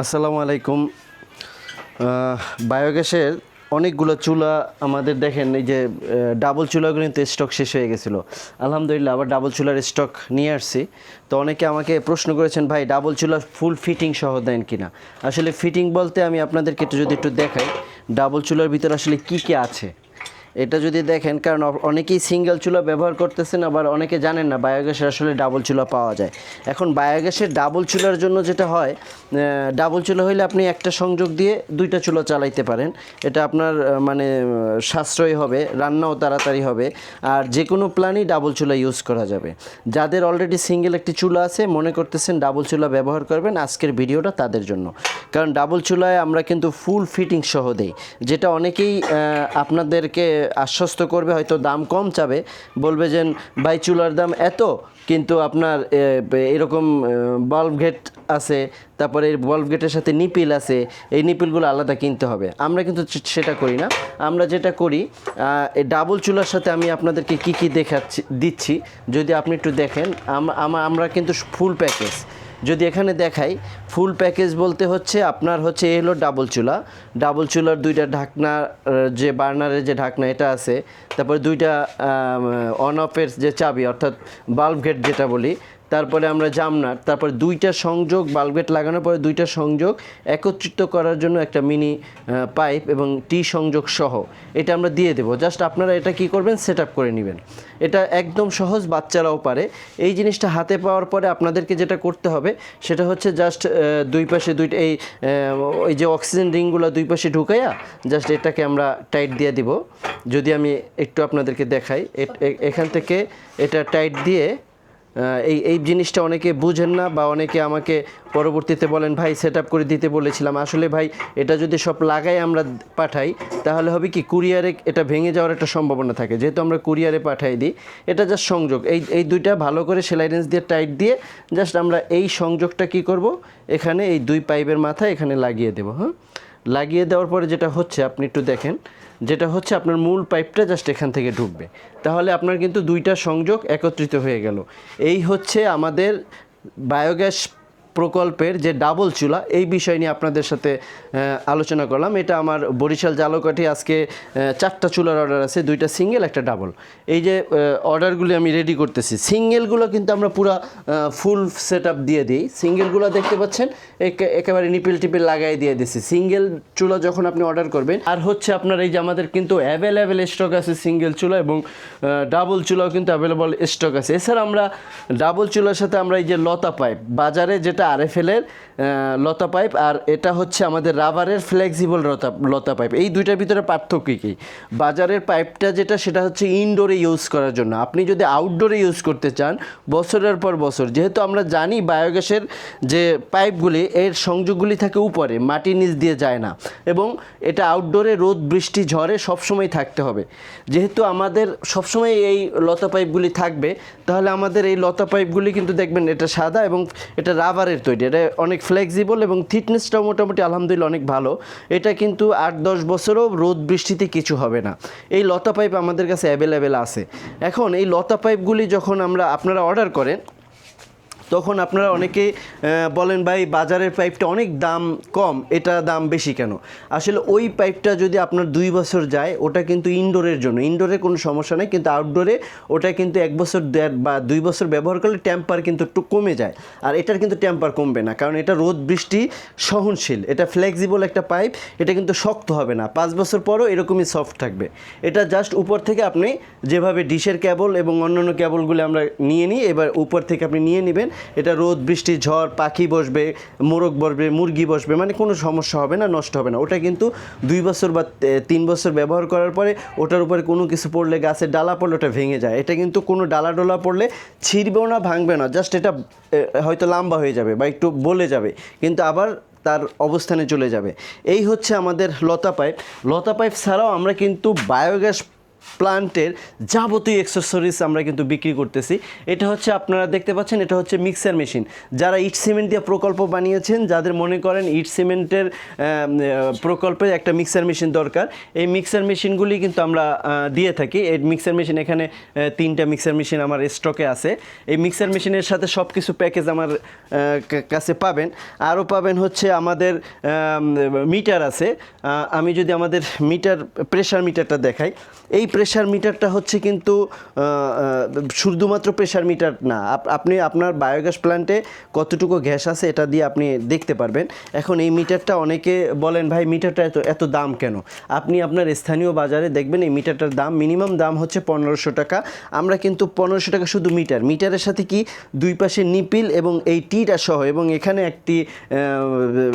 আসসালামু আলাইকুম। বায়োগ্যাসের অনেকগুলো চুলা আমাদের দেখেন, এই যে ডাবল চুলাগুলো কিন্তু স্টক শেষ হয়ে গেছিল। আলহামদুলিল্লাহ আবার ডাবল চুলার স্টক নিয়ে আসছি। তো অনেকে আমাকে প্রশ্ন করেছেন, ভাই, ডাবল চুলা ফুল ফিটিং সহ দেন কিনা? আসলে ফিটিং বলতে আমি আপনাদেরকে একটু যদি একটু দেখাই, ডাবল চুলার ভিতরে আসলে কী কী আছে? এটা যদি দেখেন, কারণ অনেকেই সিঙ্গেল চুলা ব্যবহার করতেছেন, আবার অনেকে জানেন না বায়োগ্যাসের আসলে ডাবল চুলা পাওয়া যায়। এখন বায়োগ্যাসের ডাবল চুলার জন্য যেটা হয় ডাবল চুলা হইলে আপনি একটা সংযোগ দিয়ে দুইটা চুলা চালাইতে পারেন। এটা আপনার মানে সাশ্রয়ী হবে, রান্নাও তাড়াতাড়ি হবে, আর যে কোনো প্ল্যানই ডাবল চুলা ইউজ করা যাবে। যাদের অলরেডি সিঙ্গেল একটি চুলা আছে, মনে করতেছেন ডাবল চুলা ব্যবহার করবেন আজকের ভিডিওটা তাদের জন্য। কারণ ডাবল চুলায় আমরা কিন্তু ফুল ফিটিং সহ দেই, যেটা অনেকেই আপনাদেরকে আশ্বস্ত করবে, হয়তো দাম কম চাবে। বলবে যে, ভাই, চুলার দাম এত, কিন্তু আপনার এরকম বাল্ব গেট আছে, তারপরে এই বাল্ব গেটের সাথে নিপিল আছে, এই নিপিলগুলো আলাদা কিনতে হবে। আমরা কিন্তু সেটা করি না। আমরা যেটা করি এই ডাবল চুলার সাথে আমি আপনাদেরকে কি কি দেখাচ্ছি, দিচ্ছি। যদি আপনি একটু দেখেন আমরা কিন্তু ফুল প্যাকেজ যদি এখানে দেখাই ফুল প্যাকেজ বলতে হচ্ছে আপনার হচ্ছে এ হলো ডাবল চুলা। ডাবল চুলার দুইটা ঢাকনা যে বার্নারের যে ঢাকনা এটা আছে, তারপরে দুইটা অন অফের যে চাবি, অর্থাৎ বাল্ব গেট যেটা বলি তারপরে আমরা জামনার, তারপরে দুইটা সংযোগ বাল্বগেট লাগানোর পরে দুইটা সংযোগ একত্রিত করার জন্য একটা মিনি পাইপ এবং টি সংযোগ সহ। এটা আমরা দিয়ে দেবো। জাস্ট আপনারা এটা কি করবেন? সেট করে নেবেন। এটা একদম সহজ, বাচ্চারাও পারে। এই জিনিসটা হাতে পাওয়ার পরে আপনাদেরকে যেটা করতে হবে, সেটা হচ্ছে জাস্ট দুই পাশে দুইটা, এই ওই যে অক্সিজেন রিংগুলো দুই পাশে ঢুকাইয়া জাস্ট এটাকে আমরা টাইট দিয়ে দিব। যদি আমি একটু আপনাদেরকে দেখাই এখান থেকে এটা টাইট দিয়ে এই এই জিনিসটা অনেকে বুঝেন না বা অনেকে আমাকে পরবর্তীতে বলেন, ভাই সেট করে দিতে বলেছিলাম। আসলে ভাই, এটা যদি সব লাগাই আমরা পাঠাই, তাহলে হবে কি কুরিয়ারে এটা ভেঙে যাওয়ার একটা সম্ভাবনা থাকে। যেহেতু আমরা কুরিয়ারে পাঠাই দিই, এটা জাস্ট সংযোগ। এই এই দুইটা ভালো করে সেলাই রেঞ্জ দিয়ে টাইট দিয়ে জাস্ট আমরা এই সংযোগটা কি করব? এখানে এই দুই পাইপের মাথায় এখানে লাগিয়ে দেবো হ্যাঁ? লাগিয়ে দেওয়ার পরে যেটা হচ্ছে, আপনি একটু দেখেন, যেটা হচ্ছে আপনার মূল পাইপটা জাস্ট এখান থেকে ঢুকবে। তাহলে আপনার কিন্তু দুইটা সংযোগ একত্রিত হয়ে গেল। এই হচ্ছে আমাদের বায়োগ্যাস প্রকল্পের যে ডাবল চুলা, এই বিষয় নিয়ে আপনাদের সাথে আলোচনা করলাম। এটা আমার বরিশাল জালকাঠি আজকে চারটা চুলার অর্ডার আছে, দুইটা সিঙ্গেল একটা ডাবল এই যে অর্ডারগুলি আমি রেডি করতেছি। সিঙ্গেলগুলো কিন্তু আমরা পুরো ফুল সেট আপ দিয়ে দিই। সিঙ্গেলগুলো দেখতে পাচ্ছেন, একে- একেবারে নিপিল টিপিল লাগাই দিয়ে দিছি। সিঙ্গেল চুলা যখন আপনি অর্ডার করবেন, আর হচ্ছে আপনার এই যে আমাদের কিন্তু অ্যাভেলেবেল স্টক আছে সিঙ্গেল চুলা এবং ডাবল চুলাও কিন্তু অ্যাভেলেবল স্টক আছে। এছাড়া আমরা ডাবল চুলার সাথে আমরা এই যে লতা পাইপ, বাজারে যেটা আরএফএলের লতা পাইপ, আর এটা হচ্ছে আমাদের রাবারের ফ্লেক্সিবল লতা লতা পাইপ। এই দুইটার ভিতরে পার্থক্য কী? বাজারের পাইপটা যেটা, সেটা হচ্ছে ইনডোরে ইউজ করার জন্য। আপনি যদি আউটডোরে ইউজ করতে চান, বছরের পর বছর, যেহেতু আমরা জানি বায়োগ্যাসের যে পাইপগুলি, এর সংযোগগুলি থাকে উপরে, মাটির নিচ দিয়ে যায় না। এবং এটা আউটডোরে রোদ, বৃষ্টি, ঝড়ে সবসময় থাকতে হবে। যেহেতু আমাদের সবসময় এই লতা পাইপগুলি থাকবে, তাহলে আমাদের এই লতা পাইপগুলি কিন্তু দেখবেন এটা সাদা এবং এটা রাবারের তৈরি। এটা অনেক ফ্লেক্সিবল এবং থিটনেসটাও মোটামুটি আলহামদুলিল্লাহ অনেক ভালো। এটা কিন্তু আট দশ বছরও রোদ বৃষ্টিতে কিছু হবে না। এই লতা পাইপ আমাদের কাছে অ্যাভেলেবেল আছে। এখন এই লতা পাইপগুলি যখন আমরা আপনারা অর্ডার করেন তখন আপনারা অনেকে বলেন ভাই বাজারের পাইপটা অনেক দাম কম, এটা দাম বেশি কেন? আসলে ওই পাইপটা যদি আপনার দুই বছর যায়, ওটা কিন্তু ইনডোরের জন্য। ইনডোরে কোনো সমস্যা নেই, কিন্তু আউটডোরে ওটা কিন্তু এক বছর বা দুই বছর ব্যবহার করলে টেম্পার কিন্তু একটু কমে যায়। আর এটার কিন্তু টেম্পার কমবে না, কারণ এটা রোদ বৃষ্টি সহনশীল। এটা ফ্লেক্সিবল একটা পাইপ এটা কিন্তু শক্ত হবে না। পাঁচ বছর পরও এরকমই সফট থাকবে। এটা জাস্ট উপর থেকে আপনি যেভাবে ডিশের কেবল এবং অন্যান্য কেবলগুলো আমরা নিয়ে নিই, এবার উপর থেকে আপনি নিয়ে নেবেন। এটা রোদ, বৃষ্টি, ঝড়, পাখি বসবে, মোরগ বসবে, মুরগি বসবে মানে কোনো সমস্যা হবে না, নষ্ট হবে না। ওটা কিন্তু দুই বছর বা তিন বছর ব্যবহার করার পরে ওটার উপরে কোনো কিছু পড়লে, গাছের ডালা পড়লে ওটা ভেঙে যায়। এটা কিন্তু কোনো ডালা ডোলা পড়লে ছিঁড়বেও না, ভাঙবে না, জাস্ট এটা হয়তো লম্বা হয়ে যাবে বা একটু বলে যাবে, কিন্তু আবার তার অবস্থানে চলে যাবে। এই হচ্ছে আমাদের লতা পাইপ। লতা পাইপ ছাড়াও আমরা কিন্তু বায়োগ্যাস প্লান্টের যাবতীয় অ্যাক্সেসরিজ আমরা কিন্তু বিক্রি করতেছি। এটা হচ্ছে আপনারা দেখতে পাচ্ছেন, এটা হচ্ছে মিক্সার মেশিন যারা ইট সিমেন্ট দিয়ে প্রকল্প বানিয়েছেন, যাদের মনে করেন ইট সিমেন্টের প্রকল্পে একটা মিক্সার মেশিন দরকার, এই মিক্সার মেশিনগুলি কিন্তু আমরা দিয়ে থাকি। এই মিক্সার মেশিন এখানে তিনটা মিক্সার মেশিন আমার স্টকে আছে। এই মিক্সার মেশিনের সাথে সব কিছু প্যাকেজ আমার কাছে পাবেন। আরও পাবেন হচ্ছে আমাদের মিটার আছে। আমি যদি আমাদের মিটার প্রেশার মিটারটা দেখাই। এই প্রেশার মিটারটা হচ্ছে কিন্তু শুধুমাত্র প্রেশার মিটার না। আপ- আপনি আপনার বায়োগ্যাস প্ল্যান্টে কতটুকু গ্যাস আছে এটা দিয়ে আপনি দেখতে পারবেন। এখন এই মিটারটা অনেকে বলেন, ভাই মিটারটা এত এত দাম কেন? আপনি আপনার স্থানীয় বাজারে দেখবেন এই মিটারটার দাম মিনিমাম দাম হচ্ছে পনেরোশো টাকা। আমরা কিন্তু পনেরোশো টাকা শুধু মিটার মিটারের সাথে কি দুই পাশে নিপিল এবং এই টিটা সহ এবং এখানে একটি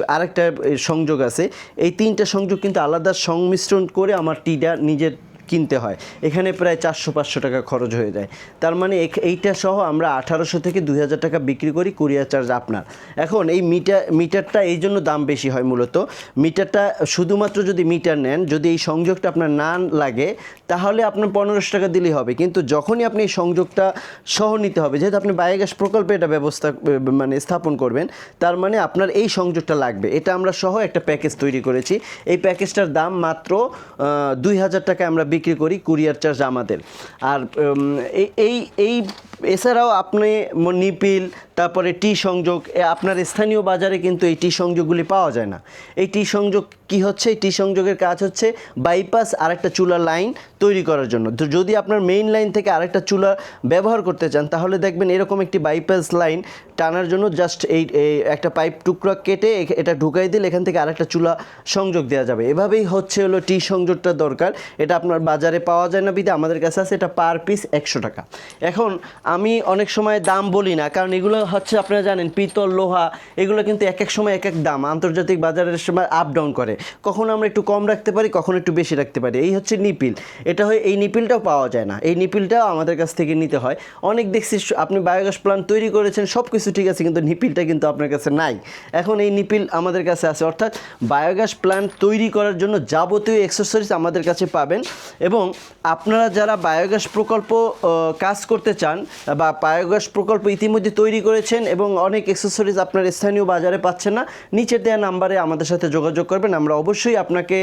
আরেকটা সংযোগ আছে। এই তিনটা সংযোগ কিন্তু আলাদা সংমিশ্রণ করে আমার টিটা নিজের কিনতে হয়। এখানে প্রায় চারশো, পাঁচশো টাকা খরচ হয়ে যায়। তার মানে এইটা সহ আমরা আঠারোশো থেকে দুই হাজার টাকা বিক্রি করি কুরিয়ার চার্জ আপনার। এখন এই মিটার মিটারটা এই জন্য দাম বেশি হয় মূলত। মিটারটা শুধুমাত্র যদি মিটার নেন, যদি এই সংযোগটা আপনার না লাগে, তাহলে আপনার পনেরোশো টাকা দিলেই হবে। কিন্তু যখনই আপনি এই সংযোগটা সহ নিতে হবে, যেহেতু আপনি বায়োগ্যাস প্রকল্পে এটা ব্যবস্থা মানে স্থাপন করবেন, তার মানে আপনার এই সংযোগটা লাগবে। এটা আমরা সহ একটা প্যাকেজ তৈরি করেছি। এই প্যাকেজটার দাম মাত্র দুই হাজার টাকা আমরা বিক্রি করি কুরিয়ার চার্জ আমাদের। আর এই- এই এছাড়াও আপনি নিপিল তারপরে টি সংযোগ আপনার স্থানীয় বাজারে কিন্তু এই টি সংযোগগুলি পাওয়া যায় না। এই টি সংযোগ কি হচ্ছে? এই টি সংযোগের কাজ হচ্ছে বাইপাস আর একটা চুলা লাইন তৈরি করার জন্য। তো যদি আপনার মেইন লাইন থেকে আরেকটা চুলা ব্যবহার করতে চান, তাহলে দেখবেন এরকম একটি বাইপাস লাইন টানার জন্য জাস্ট এই একটা পাইপ টুকরা কেটে এটা ঢুকাই দিলে এখান থেকে আরেকটা চুলা সংযোগ দেওয়া যাবে। এভাবেই হচ্ছে হলো টি সংযোগটা দরকার। এটা আপনার বাজারে পাওয়া যায় না বিধে আমাদের কাছে আছে এটা পার পিস একশো টাকা। এখন আমি অনেক সময় দাম বলি না, কারণ এগুলো হচ্ছে আপনারা জানেন, পিতল, লোহা, এগুলো কিন্তু এক এক সময় এক এক দাম। আন্তর্জাতিক বাজারের সময় আপ ডাউন করে। কখনো আমরা একটু কম রাখতে পারি, কখনো একটু বেশি রাখতে পারি। এই হচ্ছে নিপিল। এটা হয়, এই নিপিলটাও পাওয়া যায় না। এই নিপিলটাও আমাদের কাছ থেকে নিতে হয়। অনেক দেখছি, আপনি বায়োগ্যাস প্ল্যান্ট তৈরি করেছেন সব কিছু ঠিক আছে, কিন্তু নিপিলটা কিন্তু আপনার কাছে নাই। এখন এই নিপিল আমাদের কাছে আছে। অর্থাৎ বায়োগ্যাস প্ল্যান্ট তৈরি করার জন্য যাবতীয় এক্সেসরিজ আমাদের কাছে পাবেন। এবং আপনারা যারা বায়োগ্যাস প্রকল্প কাজ করতে চান বা বায়োগ্যাস প্রকল্প ইতিমধ্যে তৈরি করেছেন এবং অনেক এক্সেসরিজ আপনার স্থানীয় বাজারে পাচ্ছেন না। নিচের দেওয়া নাম্বারে আমাদের সাথে যোগাযোগ করবেন। আমরা অবশ্যই আপনাকে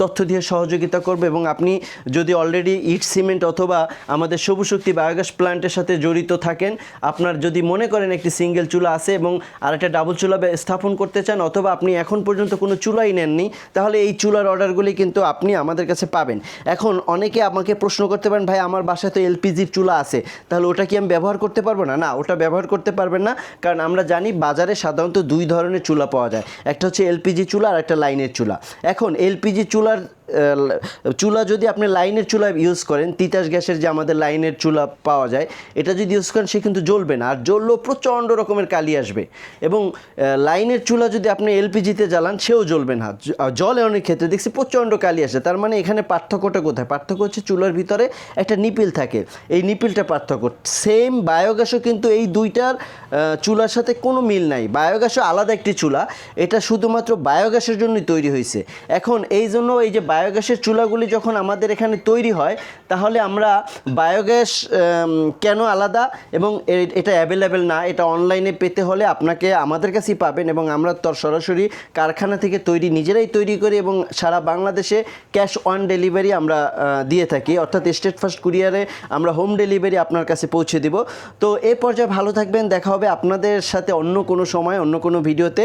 তথ্য দিয়ে সহযোগিতা করব এবং আপনি যদি অলরেডি ইট সিমেন্ট অথবা আমাদের সবুজ শক্তি বায়োগ্যাস প্ল্যান্টের সাথে জড়িত থাকেন, আপনার যদি মনে করেন একটি সিঙ্গেল চুলা আছে এবং আর একটা ডাবল চুলা স্থাপন করতে চান অথবা আপনি এখন পর্যন্ত কোনো চুলাই নেননি, তাহলে এই চুলার অর্ডারগুলি কিন্তু আপনি আমাদের কাছে পাবেন। এখন অনেকে আমাকে প্রশ্ন করতে পারেন, ভাই, আমার বাসায় তো এলপিজির চুলা আছে, তাহলে ওটা কি আমি ব্যবহার করতে পারব? না না, ওটা ব্যবহার করতে পারবেন না, কারণ আমরা জানি বাজারে সাধারণত দুই ধরনের চুলা পাওয়া যায়। একটা হচ্ছে এলপিজি চুলা আর একটা লাইনের চুলা। এখন এলপিজি চুলার চুলা যদি আপনি লাইনের চুলা ইউজ করেন, তিতাস গ্যাসের যে আমাদের লাইনের চুলা পাওয়া যায়, এটা যদি ইউজ করেন, সে কিন্তু জ্বলবে না। আর জ্বললেও প্রচণ্ড রকমের কালি আসবে। এবং লাইনের চুলা যদি আপনি এলপিজিতে জ্বালান, সেও জ্বলবে না। জলে অনেক ক্ষেত্রে দেখছি প্রচণ্ড কালি আসে। তার মানে এখানে পার্থক্যটা কোথায়? পার্থক্য হচ্ছে চুলার ভিতরে একটা নিপিল থাকে। এই নিপিলটা পার্থক্য। সেম বায়োগ্যাসও কিন্তু এই দুইটার চুলার সাথে কোনো মিল নাই। বায়োগ্যাসও আলাদা একটি চুলা। এটা শুধুমাত্র বায়োগ্যাসের জন্যই তৈরি হয়েছে এখন এই জন্য এই যে বায়োগ্যাসের চুলাগুলি যখন আমাদের এখানে তৈরি হয়, তাহলে আমরা বায়োগ্যাস কেন আলাদা এবং এটা অ্যাভেলেবেল না, এটা অনলাইনে পেতে হলে আপনাকে আমাদের কাছেই পাবেন এবং আমরা তো সরাসরি কারখানা থেকে তৈরি, নিজেরাই তৈরি করি এবং সারা বাংলাদেশে ক্যাশ অন ডেলিভারি আমরা দিয়ে থাকি। অর্থাৎ স্টেট ফার্স্ট কুরিয়ারে আমরা হোম ডেলিভারি আপনার কাছে পৌঁছে দিব। তো এ পর্যায়ে ভালো থাকবেন, দেখা হবে আপনাদের সাথে অন্য কোনো সময়, অন্য কোনো ভিডিওতে।